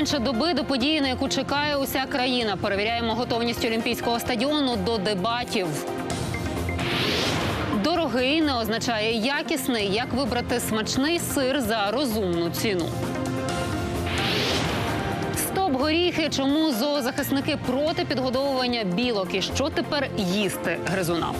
Менше доби до події, на яку чекає уся країна. Перевіряємо готовність Олімпійського стадіону до дебатів. Дорогий не означає якісний. Як вибрати смачний сир за розумну ціну? Стоп горіхи. Чому зоозахисники проти підгодовування білок? І що тепер їсти гризунам?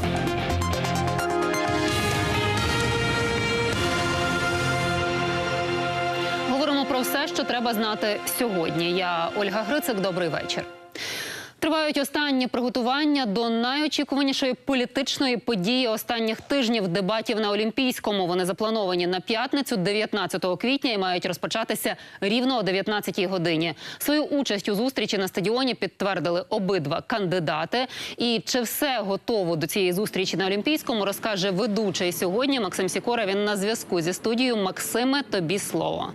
Про все, що треба знати сьогодні. Я Ольга Грицик. Добрий вечір. Тривають останні приготування до найочікуванішої політичної події останніх тижнів дебатів на Олімпійському. Вони заплановані на п'ятницю, 19 квітня, і мають розпочатися рівно о 19 годині. Свою участь у зустрічі на стадіоні підтвердили обидва кандидати. І чи все готово до цієї зустрічі на Олімпійському, розкаже ведучий сьогодні Максим Сікора. Він на зв'язку зі студією. Максиме, тобі слово.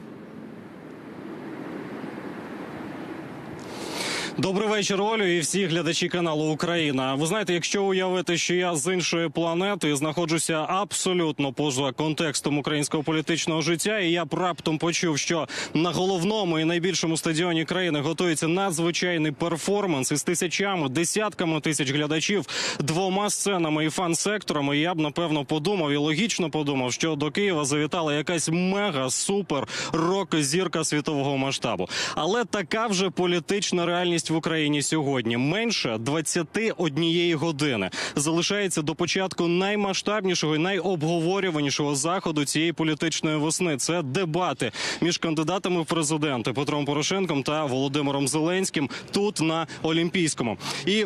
Добрий вечір, Олю, і всі глядачі каналу Україна. Ви знаєте, якщо уявити, що я з іншої планети знаходжуся абсолютно поза контекстом українського політичного життя, і я раптом почув, що на головному і найбільшому стадіоні країни готується надзвичайний перформанс із тисячами, десятками тисяч глядачів, двома сценами і фан-секторами. Я б напевно подумав і логічно подумав, що до Києва завітала якась мега супер рок-зірка світового масштабу. Але така вже політична реальність в Україні сьогодні. Менше 21 години залишається до початку наймасштабнішого і найобговорюванішого заходу цієї політичної весни. Це дебати між кандидатами в президенти Петром Порошенком та Володимиром Зеленським тут на Олімпійському. І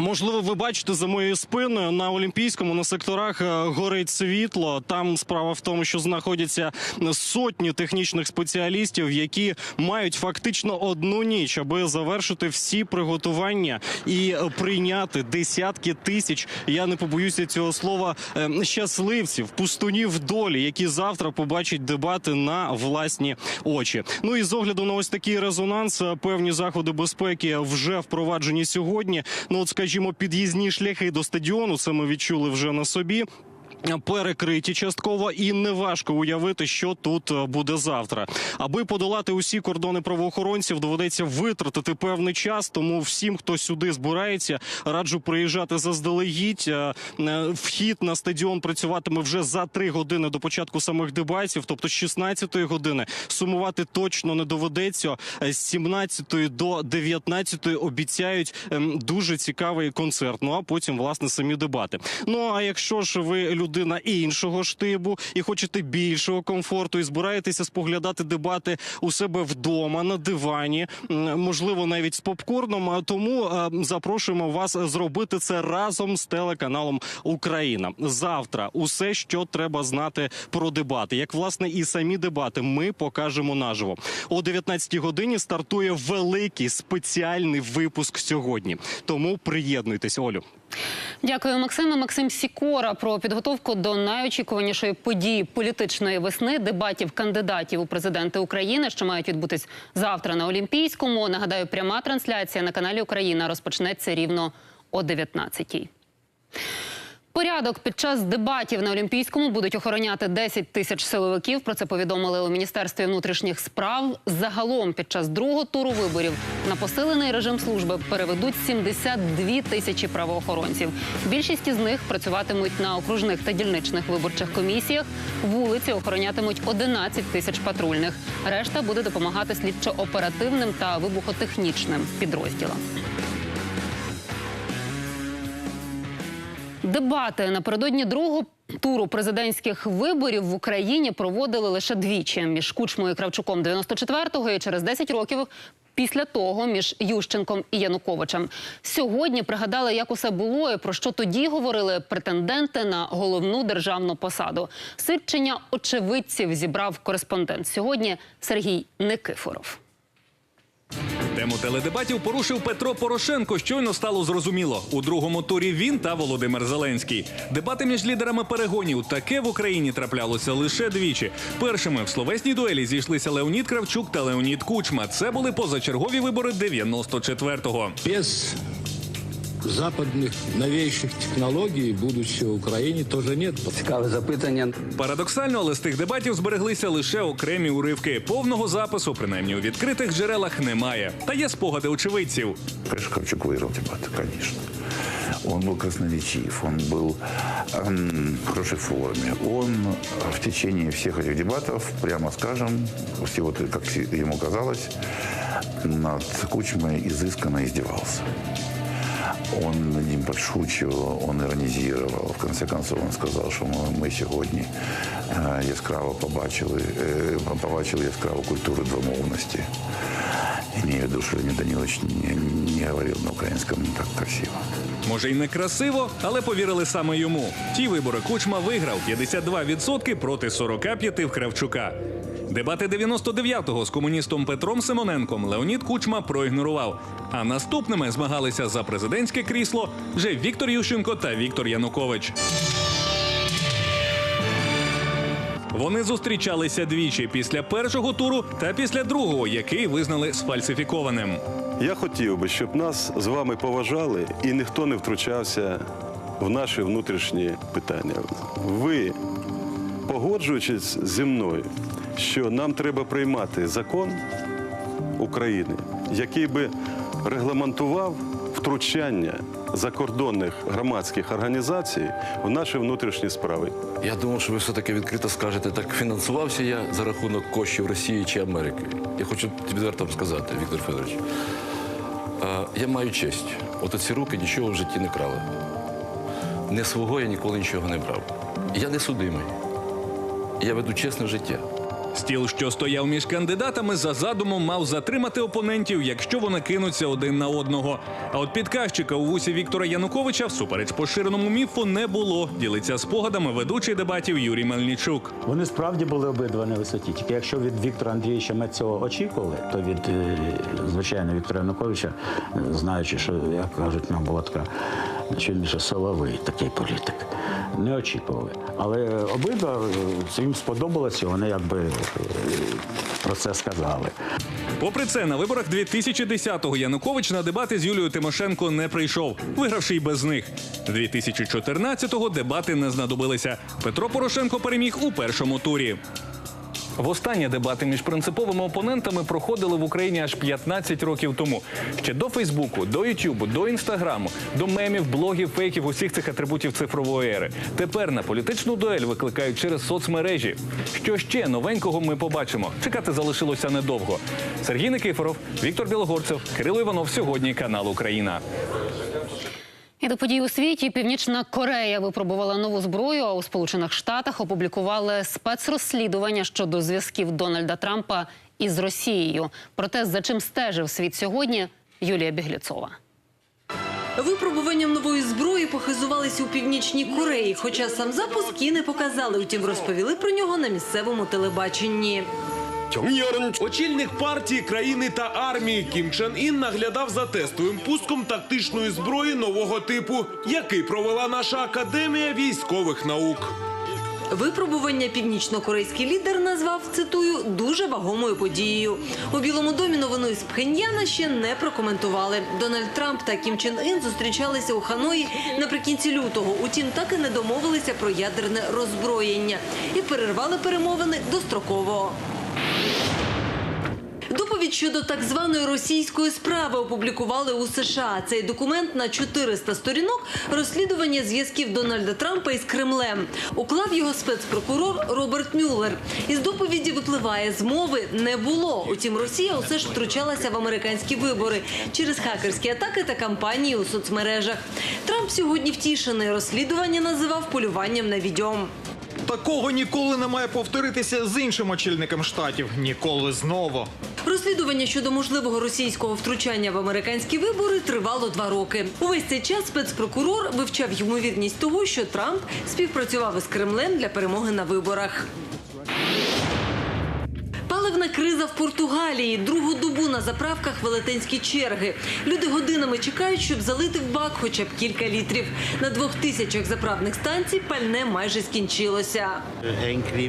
Можливо, ви бачите за моєю спиною на Олімпійському на секторах е, горить світло. Там справа в тому, що знаходяться сотні технічних спеціалістів, які мають фактично одну ніч, аби завершити всі приготування і прийняти десятки тисяч. Я не побоюся цього слова е, щасливців, пустунів долі, які завтра побачать дебати на власні очі. Ну і з огляду на ось такий резонанс, е, певні заходи безпеки вже впроваджені сьогодні. Ну от скажімо, під'їзні шляхи до стадіону. Ми відчули вже на собі. Перекриті частково і неважко уявити, що тут е, буде завтра. Аби подолати усі кордони правоохоронців, доведеться витратити певний час. Тому всім, хто сюди збирається, раджу приїжджати заздалегідь. Е, е, Вхід на стадіон працюватиме вже за три години до початку самих дебатів, тобто з 16-ї години. Сумувати точно не доведеться. З 17 до 19 обіцяють ем, дуже цікавий концерт. Ну а потім власне самі дебати. Ну а якщо ж ви людина іншого штибу і хочете більшого комфорту, і збираєтеся споглядати дебати у себе вдома на дивані, можливо, навіть з попкорном. Тому е, запрошуємо вас зробити це разом з телеканалом Україна. Завтра усе, що треба знати про дебати, як власне і самі дебати, ми покажемо наживо. О 19 годині стартує великий спеціальний випуск сьогодні. Тому приєднуйтесь, Олю. Дякую, Максиме. Максим Сікора про підготовку до найочікуванішої події політичної весни дебатів кандидатів у президенти України, що мають відбутись завтра на Олімпійському. Нагадаю, пряма трансляція на каналі Україна розпочнеться рівно о 19-й. Порядок під час дебатів на Олімпійському будуть охороняти 10 тисяч силовиків. Про це повідомили у міністерстві внутрішніх справ. Загалом під час другого туру виборів на посилений режим служби переведуть 72 тисячі правоохоронців. Більшість із них працюватимуть на окружних та дільничних виборчих комісіях. Вулиці охоронятимуть 11 тисяч патрульних. Решта буде допомагати слідчо-оперативним та вибухотехнічним підрозділам. Дебати напередодні другого туру президентських виборів в Україні проводили лише двічі між Кучмою і Кравчуком 94-го і через 10 років після того між Ющенком і Януковичем. Сьогодні пригадали, як усе було і про що тоді говорили претенденти на головну державну посаду. Свідчення очевидців зібрав кореспондент сьогодні Сергій Никифоров. Тему теледебатів порушив Петро Порошенко. Щойно стало зрозуміло. У другому турі він та Володимир Зеленський. Дебати між лідерами перегонів таке в Україні траплялося лише двічі. Першими в словесній дуелі зійшлися Леонід Кравчук та Леонід Кучма. Це були позачергові вибори 94-го. без западных новейших технологий будущего Украине тоже нет. Цікаве запитання. Парадоксально, але з тих дебатів збереглися лише окремі уривки. Повного запису, принаймні у відкритих джерелах, немає. Та є спогади очевидців. Конечно, Кравчук выиграл дебаты, конечно. Он был красноречив, он был эм, в хорошей форме. Он э, в течение всех этих дебатов, прямо скажем, всего как ему казалось, над Кучмой изысканно издевался. Он ним подшучивал, он иронизировал. В конце концов, он сказал, що ми, сьогодні е, яскраво побачили, е, побачили яскраву культуру двомовності. Имею в виду, что Леонид Данилович не, не говорил на украинском так красиво. Може й не красиво, але повірили саме йому. Ті вибори Кучма виграв 52% проти 45% в Кравчука. Дебати 99-го з комуністом Петром Симоненком Леонід Кучма проігнорував. А наступними змагалися за президентське крісло вже Віктор Ющенко та Віктор Янукович. Вони зустрічалися двічі після першого туру та після другого, який визнали сфальсифікованим. Я хотів би, щоб нас з вами поважали і ніхто не втручався в наші внутрішні питання. Ви, погоджуючись зі мною, що нам треба приймати закон України, який би регламентував втручання закордонних громадських організацій в наші внутрішні справи. Я думав, що ви все-таки відкрито скажете, так фінансувався я за рахунок коштів Росії чи Америки. Я хочу відверто вам сказати, Віктор Федорович. Я маю честь. От ці руки нічого в житті не крали. Не свого я ніколи нічого не брав. Я не судимий. Я веду чесне життя. Стіл, що стояв між кандидатами, за задумом мав затримати опонентів, якщо вони кинуться один на одного. А от підказчика у вусі Віктора Януковича, всупереч поширеному міфу, не було. Ділиться спогадами ведучий дебатів Юрій Мельничук. Вони справді були обидва на висоті. Тільки якщо від Віктора Андрійовича ми цього очікували, то від е, звичайно Віктора Януковича, е, знаючи, що як кажуть, ну, була така більше соловий такий політик. Не очікували. Але обидва е, їм сподобалося, вони якби е, про це сказали. Попри це, на виборах 2010-го Янукович на дебати з Юлією Тимошенко не прийшов, вигравши й без них. 2014-го дебати не знадобилися. Петро Порошенко переміг у першому турі. Востаннє дебати між принциповими опонентами проходили в Україні аж 15 років тому. Ще до Фейсбуку, до Ютубу, до інстаграму, до мемів, блогів, фейків, усіх цих атрибутів цифрової ери. Тепер на політичну дуель викликають через соцмережі. Що ще новенького ми побачимо? Чекати залишилося недовго. Сергій Никифоров, Віктор Білогорцев, Кирило Іванов. Сьогодні канал Україна. І до подій у світі Північна Корея випробувала нову зброю. А у Сполучених Штатах опублікували спецрозслідування щодо зв'язків Дональда Трампа із Росією. Проте за чим стежив світ сьогодні, Юлія Бігліцова. Випробуванням нової зброї похизувалися у північній Кореї, хоча сам запуск і не показали. Утім, розповіли про нього на місцевому телебаченні. Очільник партії, країни та армії Кім Чен Ін наглядав за тестовим пуском тактичної зброї нового типу, який провела наша академія військових наук. Випробування північно-корейський лідер назвав цитую дуже вагомою подією. У Білому домі новину із Пхеньяна ще не прокоментували. Дональд Трамп та Кім Чен Ін зустрічалися у Ханої наприкінці лютого. Утім, так і не домовилися про ядерне роззброєння і перервали перемовини достроково. Доповідь щодо так званої російської справи опублікували у США. Цей документ на 400 сторінок розслідування зв'язків Дональда Трампа із Кремлем. Уклав його спецпрокурор Роберт Мюллер. Із доповіді випливає, змови не було. Утім, Росія усе ж втручалася в американські вибори через хакерські атаки та кампанії у соцмережах. Трамп сьогодні втішений. Розслідування називав полюванням на відьом. Такого ніколи не має повторитися з іншим очільником штатів. Ніколи знову. Розслідування щодо можливого російського втручання в американські вибори тривало два роки. Увесь цей час спецпрокурор вивчав ймовірність того, що Трамп співпрацював із Кремлем для перемоги на виборах. Паливна криза в Португалії. Другу добу на заправках велетенські черги. Люди годинами чекають, щоб залити в бак хоча б кілька літрів. На двох тисячах заправних станцій пальне майже скінчилося.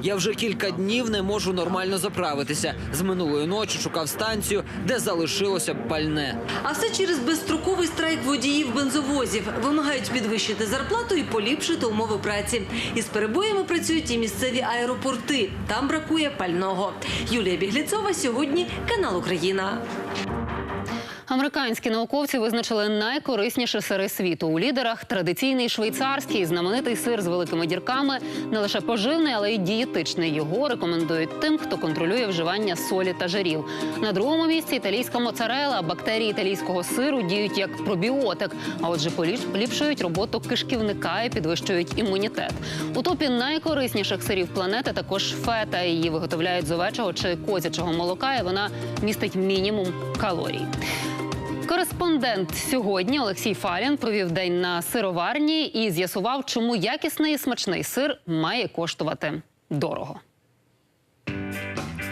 Я вже кілька днів не можу нормально заправитися. З минулої ночі шукав станцію, де залишилося б пальне. А все через безстроковий страйк водіїв бензовозів. Вимагають підвищити зарплату і поліпшити умови праці. Із перебоями працюють і місцеві аеропорти. Там бракує пального. Юлія Бігліцова сьогодні канал Україна. lá. Американські науковці визначили найкорисніші сири світу. У лідерах традиційний швейцарський, знаменитий сир з великими дірками, не лише поживний, але й дієтичний. Його рекомендують тим, хто контролює вживання солі та жирів. На другому місці італійська моцарела. Бактерії італійського сиру діють як пробіотик, а отже, поліпшують роботу кишківника і підвищують імунітет. У топі найкорисніших сирів планети також фета. Її виготовляють з овечого чи козячого молока, і вона містить мінімум калорій. Кореспондент сьогодні Олексій Фалін провів день на сироварні і з'ясував, чому якісний і смачний сир має коштувати дорого.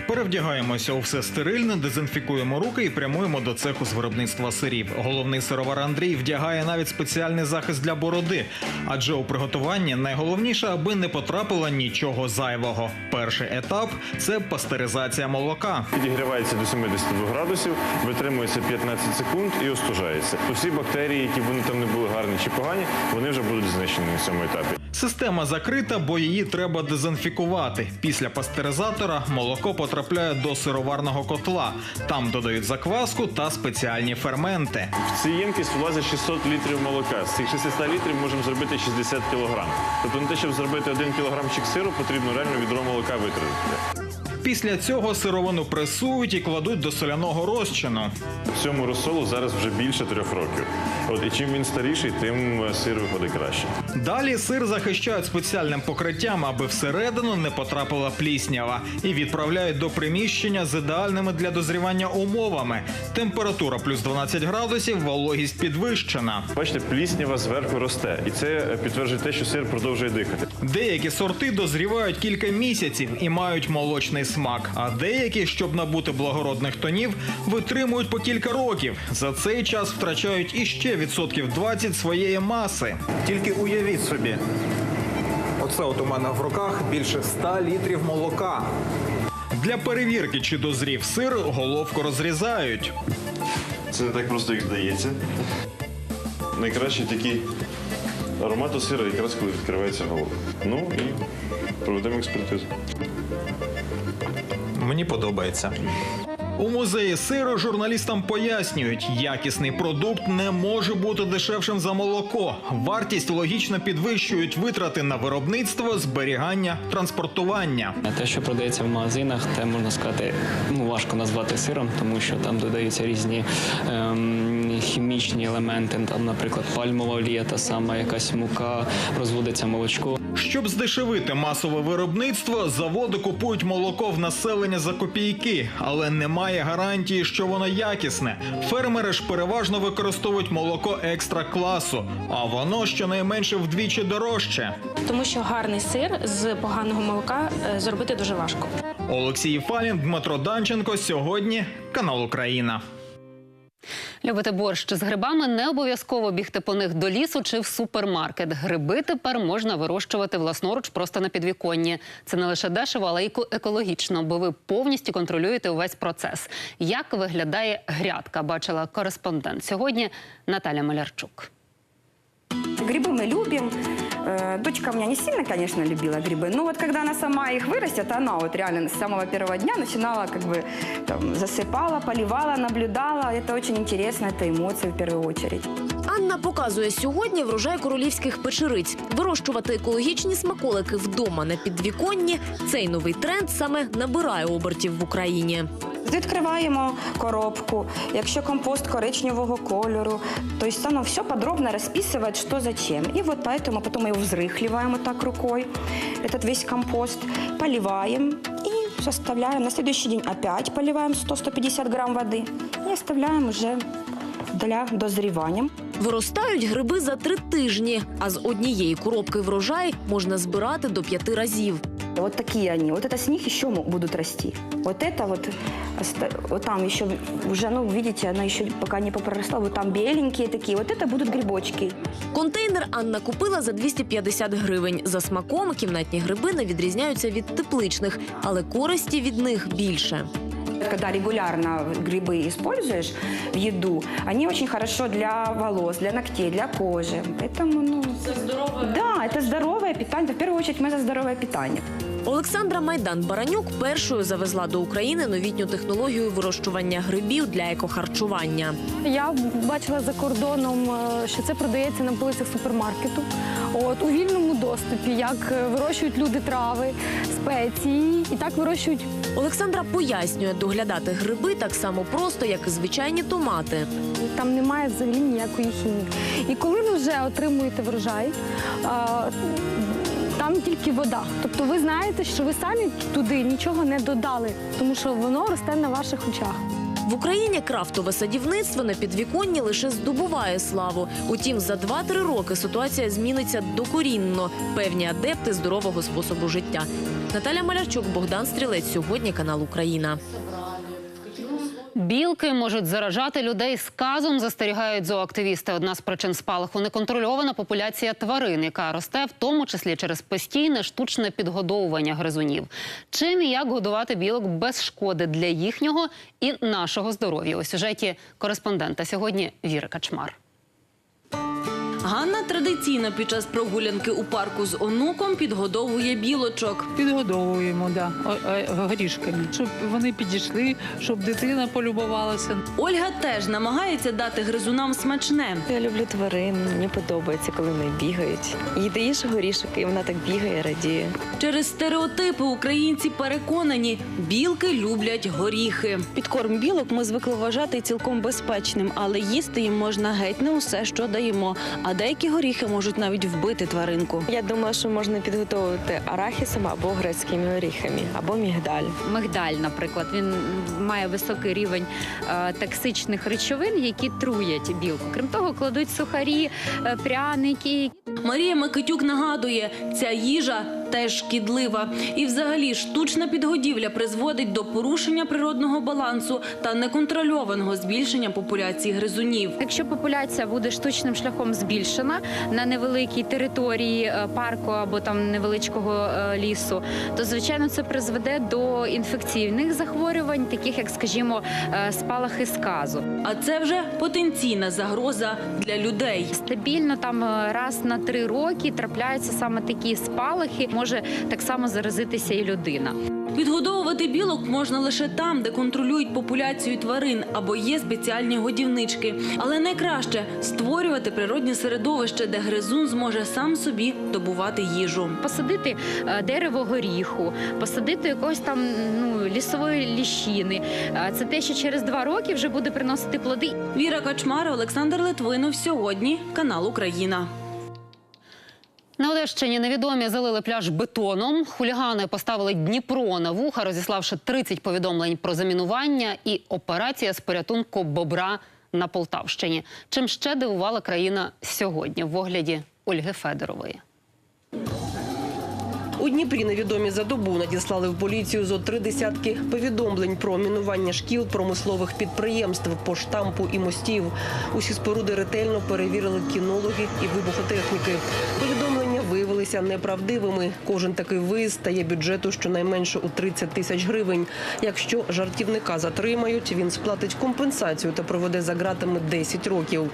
Перевдягаємося у все стерильне, дезінфікуємо руки і прямуємо до цеху з виробництва сирів. Головний сировар Андрій вдягає навіть спеціальний захист для бороди, адже у приготуванні найголовніше, аби не потрапило нічого зайвого. Перший етап це пастеризація молока. Підігрівається до 72 градусів, витримується 15 секунд і остужається. Усі бактерії, які вони там не були гарні чи погані, вони вже будуть знищені на цьому етапі. Система закрита, бо її треба дезінфікувати. Після пастеризатора молоко потрапляє до сироварного котла. Там додають закваску та спеціальні ферменти. В цій ємкість влазить 600 літрів молока. З цих 600 літрів можемо зробити 60 кілограм. Тобто на те, щоб зробити один кілограмчик сиру, потрібно реально відро молока витратити. Після цього сировину пресують і кладуть до соляного розчину. Цьому розсолу зараз вже більше трьох років. От і чим він старіший, тим е, сир виходить краще. Далі сир захищають спеціальним покриттям, аби всередину не потрапила пліснява, і відправляють до приміщення з ідеальними для дозрівання умовами. Температура плюс 12 градусів, вологість підвищена. Бачите, пліснява зверху росте, і це е, підтверджує те, що сир продовжує дихати. Деякі сорти дозрівають кілька місяців і мають молочний смак, а деякі, щоб набути благородних тонів, витримують по кілька років. За цей час втрачають іще відсотків 20 своєї маси. Тільки уявіть собі, оце от у мене в руках більше 100 літрів молока. Для перевірки, чи дозрів сир, головку розрізають. Це не так просто, як здається. Найкраще такий аромат у сира якраз коли відкривається голова. Ну і проведемо експертизу. Мені подобається. У музеї сиру журналістам пояснюють, якісний продукт не може бути дешевшим за молоко. Вартість логічно підвищують витрати на виробництво, зберігання, транспортування. Те, що продається в магазинах, те можна сказати, ну важко назвати сиром, тому що там додаються різні ем, хімічні елементи. Там, наприклад, пальмова олія, та сама якась мука, розводиться молочко. Щоб здешевити масове виробництво, заводи купують молоко в населення за копійки, але немає гарантії, що воно якісне. Фермери ж переважно використовують молоко екстра класу, а воно щонайменше вдвічі дорожче. тому що гарний сир з поганого молока е, зробити дуже важко. Олексій Фалін, Дмитро Данченко. Сьогодні канал Україна. Любите борщ з грибами, не обов'язково бігти по них до лісу чи в супермаркет. Гриби тепер можна вирощувати власноруч просто на підвіконні. Це не лише дешево, але й екологічно, бо ви повністю контролюєте увесь процес. Як виглядає грядка? Бачила кореспондент сьогодні Наталя Малярчук. Грибы мы любим. Э, Дочка у меня не сильно, конечно, любила грибы, но вот когда она сама их вырастет, она вот реально с самого первого дня начинала как бы там, засыпала, поливала, наблюдала. Это очень интересно, это эмоции в первую очередь. Анна показує сьогодні врожай королівських печериць. Вирощувати екологічні смаколики вдома на підвіконні. Цей новий тренд саме набирає обертів в Україні. Відкриваємо коробку. Якщо компост коричневого кольору, то есть оно все подробно расписывает, что зачем. И вот поэтому потом мы его взрыхливаем вот так рукой, этот весь компост, поливаем и составляем. На следующий день опять поливаем 100-150 грамм воды и оставляем уже для дозревания. Виростають гриби за три тижні, а з однієї коробки врожай можна збирати до п'яти разів. Вот такие они. Вот это с них еще мо- будут расти. Вот это вот, оста- вот там еще уже, ну, видите, она еще пока не попроросла. Вот там беленькие такие. Вот это будут грибочки. Контейнер Анна купила за 250 гривень. За смаком кімнатні гриби не відрізняються від тепличних, але користі від них більше. Когда регулярно грибы используешь в еду, они очень хорошо для волос, для ногтей, для кожи. Поэтому, ну... Да, это здоровое питание. В первую очередь мы за здоровое питание. Олександра Майдан Баранюк першою завезла до України новітню технологію вирощування грибів для екохарчування. Я бачила за кордоном, е, що це продається на полицях супермаркету. От у вільному доступі, як е, вирощують люди трави, спеції, і так вирощують. Олександра пояснює, доглядати гриби так само просто, як і звичайні томати. Там немає взагалі ніякої хімії. І коли ви вже отримуєте врожай, там тільки вода. Тобто ви знаєте, що ви самі туди нічого не додали, тому що воно росте на ваших очах. В Україні крафтове садівництво на підвіконні лише здобуває славу. Утім, за 2-3 роки ситуація зміниться докорінно. Певні адепти здорового способу життя. Наталя Малярчук, Богдан Стрілець. Сьогодні канал Україна. Білки можуть заражати людей сказом, застерігають зооактивісти. Одна з причин спалаху неконтрольована популяція тварин, яка росте в тому числі через постійне штучне підгодовування гризунів. Чим і як годувати білок без шкоди для їхнього і нашого здоров'я у сюжеті кореспондента сьогодні Віри Качмар. Ганна традиційно під час прогулянки у парку з онуком підгодовує білочок. Підгодовуємо, да, о- горішками, щоб вони підійшли, щоб дитина полюбувалася. Ольга теж намагається дати гризунам смачне. Я люблю тварин, мені подобається, коли вони бігають. Їй даєш горішок, і вона так бігає, радіє. Через стереотипи українці переконані, білки люблять горіхи. Підкорм білок ми звикли вважати цілком безпечним, але їсти їм можна геть не усе, що даємо. А деякі горіхи можуть навіть вбити тваринку. Я думаю, що можна підготовити арахісом або грецькими горіхами, або мігдаль. Мигдаль, наприклад, він має високий рівень е, токсичних речовин, які труять білку. Крім того, кладуть сухарі, е, пряники. Марія Микитюк нагадує, ця їжа теж шкідлива. І взагалі штучна підгодівля призводить до порушення природного балансу та неконтрольованого збільшення популяції гризунів. Якщо популяція буде штучним шляхом збільшена на невеликій території е, парку або там невеличкого е, лісу, то звичайно це призведе до інфекційних захворювань, таких як, скажімо, е, спалахи сказу. А це вже потенційна загроза для людей. Стабільно там раз на три роки трапляються саме такі спалахи. Може так само заразитися і людина. Підгодовувати білок можна лише там, де контролюють популяцію тварин або є спеціальні годівнички. Але найкраще створювати природні середовище, де гризун зможе сам собі добувати їжу. Посадити е, дерево горіху, посадити якогось там ну лісової ліщини. Е, Це те, що через два роки вже буде приносити плоди. Віра Качмар, Олександр Литвинов. Сьогодні канал Україна. На Одещині невідомі залили пляж бетоном. Хулігани поставили Дніпро на вуха, розіславши 30 повідомлень про замінування і операція з порятунку бобра на Полтавщині. Чим ще дивувала країна сьогодні в огляді Ольги Федорової. У Дніпрі невідомі за добу надіслали в поліцію зо три десятки повідомлень про мінування шкіл промислових підприємств, поштампу і мостів. Усі споруди ретельно перевірили кінологи і вибухотехніки. Повідомлення виявилися неправдивими. Кожен такий виїзд стає бюджету щонайменше у 30 тисяч гривень. Якщо жартівника затримають, він сплатить компенсацію та проведе за ґратами 10 років.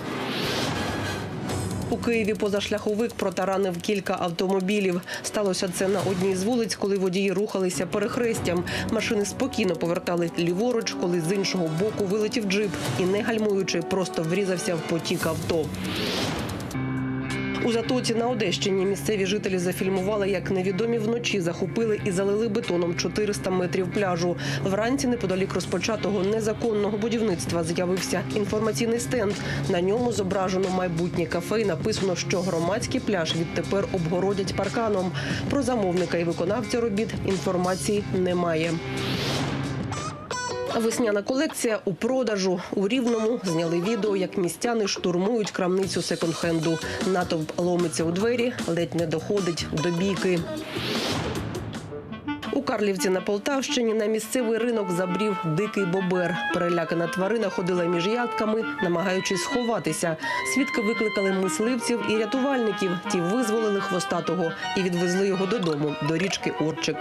У Києві позашляховик протаранив кілька автомобілів. Сталося це на одній з вулиць, коли водії рухалися перехрестям. Машини спокійно повертали ліворуч, коли з іншого боку вилетів джип і, не гальмуючи, просто врізався в потік авто. У затоці на Одещині місцеві жителі зафільмували, як невідомі вночі захопили і залили бетоном 400 метрів пляжу. Вранці неподалік розпочатого незаконного будівництва з'явився інформаційний стенд. На ньому зображено майбутнє кафе. і Написано, що громадський пляж відтепер обгородять парканом. Про замовника і виконавця робіт інформації немає. Весняна колекція у продажу у рівному зняли відео, як містяни штурмують крамницю секонд-хенду. Натовп ломиться у двері, ледь не доходить до бійки. У Карлівці на Полтавщині на місцевий ринок забрів дикий бобер. Перелякана тварина ходила між ядками, намагаючись сховатися. Свідки викликали мисливців і рятувальників. Ті визволили хвостатого і відвезли його додому до річки Орчик.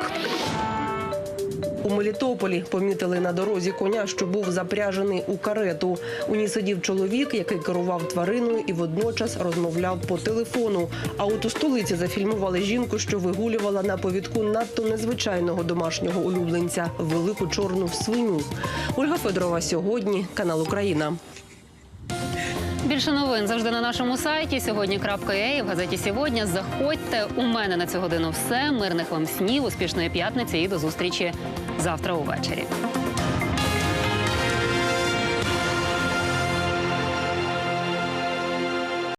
У Мелітополі помітили на дорозі коня, що був запряжений у карету. У ній сидів чоловік, який керував твариною і водночас розмовляв по телефону. А от у столиці зафільмували жінку, що вигулювала на повідку надто незвичайного домашнього улюбленця велику чорну свиню. Ольга Федорова сьогодні, канал Україна. Більше новин завжди на нашому сайті. Сьогодні.ua і в газеті сьогодні. Заходьте. У мене на цю годину все. Мирних вам снів, успішної п'ятниці і до зустрічі завтра увечері.